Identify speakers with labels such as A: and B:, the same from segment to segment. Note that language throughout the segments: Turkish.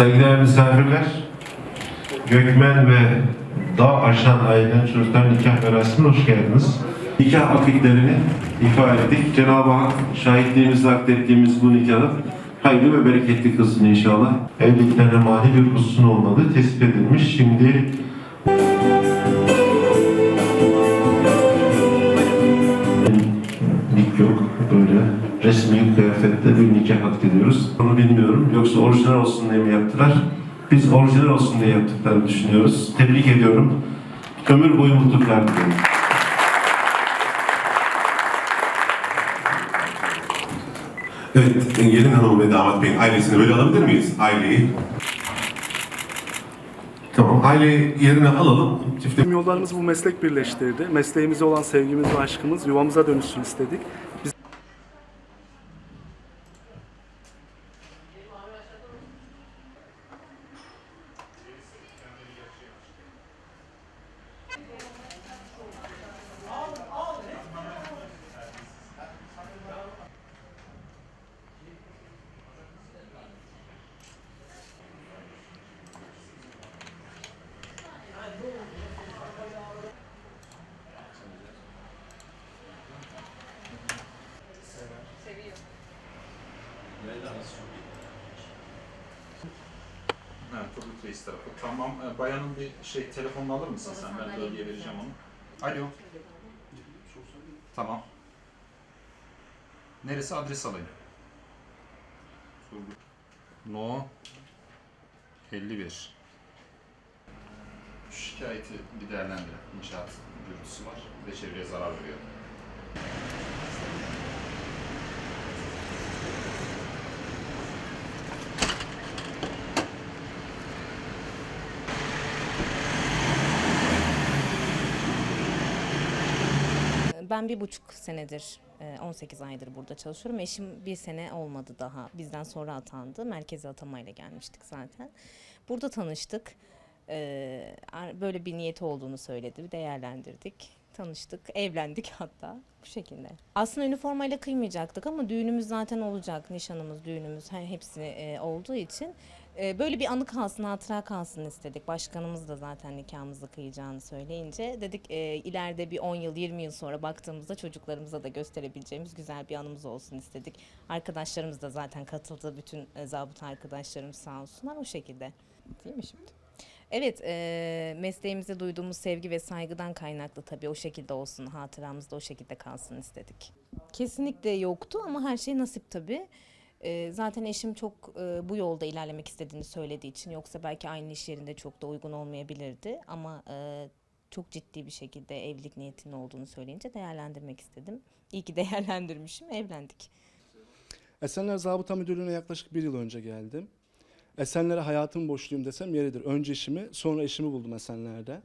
A: Saygıdeğer misafirler, Gökmen ve Dağ Aşan ailenin çocuklar nikah merasimine hoş geldiniz. Nikah akitlerini ifa ettik. Cenab-ı Hak şahitliğimizle aklettiğimiz bu nikahı hayırlı ve bereketli kılsın inşallah. Evliliklerine mani bir hususun olmadığı tespit edilmiş. Şimdi Onu bilmiyorum. Yoksa orijinal olsun diye mi yaptılar? Biz orijinal olsun diye yaptıklarını düşünüyoruz. Tebrik ediyorum. Ömür boyu mutluluklar diliyorum.
B: Evet, gelin hanım ve damat beyin ailesini böyle alabilir miyiz? Aileyi. Tamam, aileyi yerine alalım. Çifte
C: yollarımız bu meslek birleştirdi. Mesleğimize olan sevgimiz ve aşkımız yuvamıza dönüşsün istedik. Biz
D: Evet, Turgut Reis tarafı. Tamam, e, bayanın bir şey telefonunu alır mısın sen? Ben bölgeye vereceğim onu. Alo. Tamam. Neresi adres alayım? Turgut. No. 51. Şu şikayeti bir değerlendirin. İnşaat gürültüsü var ve çevreye zarar veriyor.
E: Ben bir buçuk senedir, e, 18 aydır burada çalışıyorum. Eşim bir sene olmadı daha. Bizden sonra atandı. Merkeze atamayla gelmiştik zaten. Burada tanıştık. E, Böyle bir niyeti olduğunu söyledi. Değerlendirdik. Tanıştık, evlendik hatta bu şekilde. Aslında üniformayla kıymayacaktık ama düğünümüz zaten olacak. Nişanımız, düğünümüz he- hepsi e, olduğu için e, böyle bir anı kalsın, hatıra kalsın istedik. Başkanımız da zaten nikahımızı kıyacağını söyleyince dedik e, ileride bir 10 yıl, 20 yıl sonra baktığımızda çocuklarımıza da gösterebileceğimiz güzel bir anımız olsun istedik. Arkadaşlarımız da zaten katıldı. Bütün e, zabıta arkadaşlarımız sağ olsunlar o şekilde. Değil mi şimdi? Evet, e, mesleğimize duyduğumuz sevgi ve saygıdan kaynaklı tabii o şekilde olsun, hatıramızda o şekilde kalsın istedik. Kesinlikle yoktu ama her şey nasip tabii. E, zaten eşim çok e, bu yolda ilerlemek istediğini söylediği için yoksa belki aynı iş yerinde çok da uygun olmayabilirdi ama e, çok ciddi bir şekilde evlilik niyetinin olduğunu söyleyince değerlendirmek istedim. İyi ki değerlendirmişim, evlendik.
C: Esenler Zabıta Müdürlüğü'ne yaklaşık bir yıl önce geldim. Esenler'e hayatım boşluğum desem yeridir. Önce eşimi, sonra eşimi buldum Esenler'de.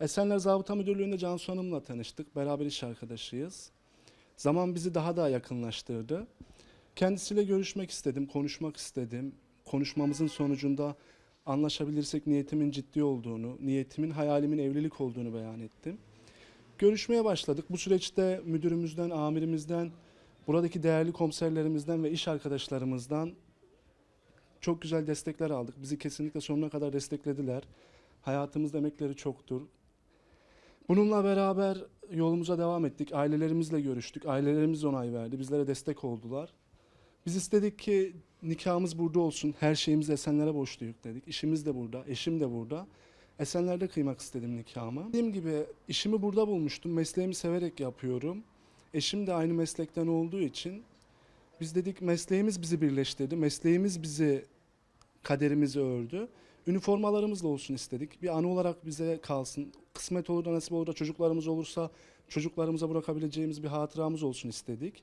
C: Esenler Zabıta Müdürlüğü'nde Cansu Hanım'la tanıştık. Beraber iş arkadaşıyız. Zaman bizi daha da yakınlaştırdı. Kendisiyle görüşmek istedim, konuşmak istedim. Konuşmamızın sonucunda anlaşabilirsek niyetimin ciddi olduğunu, niyetimin hayalimin evlilik olduğunu beyan ettim. Görüşmeye başladık. Bu süreçte müdürümüzden, amirimizden, buradaki değerli komiserlerimizden ve iş arkadaşlarımızdan çok güzel destekler aldık. Bizi kesinlikle sonuna kadar desteklediler. Hayatımızda emekleri çoktur. Bununla beraber yolumuza devam ettik. Ailelerimizle görüştük. Ailelerimiz onay verdi. Bizlere destek oldular. Biz istedik ki nikahımız burada olsun. Her şeyimizi Esenler'e borçluyuk dedik. İşimiz de burada, eşim de burada. Esenler'de kıymak istedim nikahımı. Dediğim gibi işimi burada bulmuştum. Mesleğimi severek yapıyorum. Eşim de aynı meslekten olduğu için biz dedik mesleğimiz bizi birleştirdi. Mesleğimiz bizi kaderimizi ördü. Üniformalarımızla olsun istedik. Bir anı olarak bize kalsın. Kısmet olur da nasip olur da çocuklarımız olursa çocuklarımıza bırakabileceğimiz bir hatıramız olsun istedik.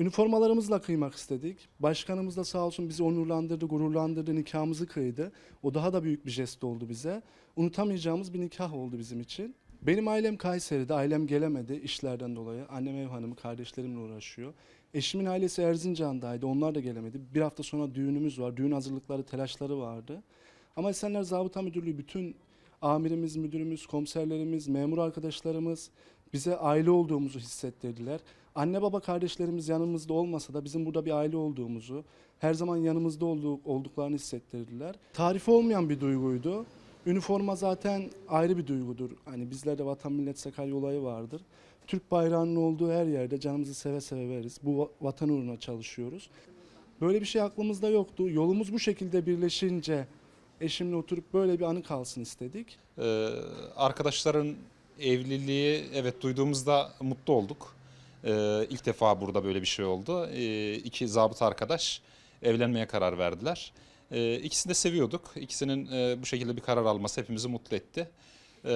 C: Üniformalarımızla kıymak istedik. Başkanımız da sağ olsun bizi onurlandırdı, gururlandırdı, nikahımızı kıydı. O daha da büyük bir jest oldu bize. Unutamayacağımız bir nikah oldu bizim için. Benim ailem Kayseri'de, ailem gelemedi işlerden dolayı. Annem ev hanımı, kardeşlerimle uğraşıyor. Eşimin ailesi Erzincan'daydı, onlar da gelemedi. Bir hafta sonra düğünümüz var, düğün hazırlıkları, telaşları vardı. Ama Esenler Zabıta Müdürlüğü bütün amirimiz, müdürümüz, komiserlerimiz, memur arkadaşlarımız bize aile olduğumuzu hissettirdiler. Anne baba kardeşlerimiz yanımızda olmasa da bizim burada bir aile olduğumuzu, her zaman yanımızda olduk, olduklarını hissettirdiler. Tarifi olmayan bir duyguydu. Üniforma zaten ayrı bir duygudur. Hani bizlerde vatan millet Sakarya olayı vardır. Türk bayrağının olduğu her yerde canımızı seve seve veririz. Bu va- vatan uğruna çalışıyoruz. Böyle bir şey aklımızda yoktu. Yolumuz bu şekilde birleşince eşimle oturup böyle bir anı kalsın istedik.
F: Ee, arkadaşların evliliği evet duyduğumuzda mutlu olduk. Ee, ilk defa burada böyle bir şey oldu. Ee, iki zabıt arkadaş evlenmeye karar verdiler. Ee, ikisini de seviyorduk. İkisinin e, bu şekilde bir karar alması hepimizi mutlu etti. Ee,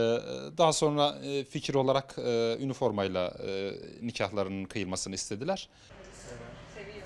F: daha sonra e, fikir olarak e, üniformayla e, nikahlarının kıyılmasını istediler.
G: Çok iyi.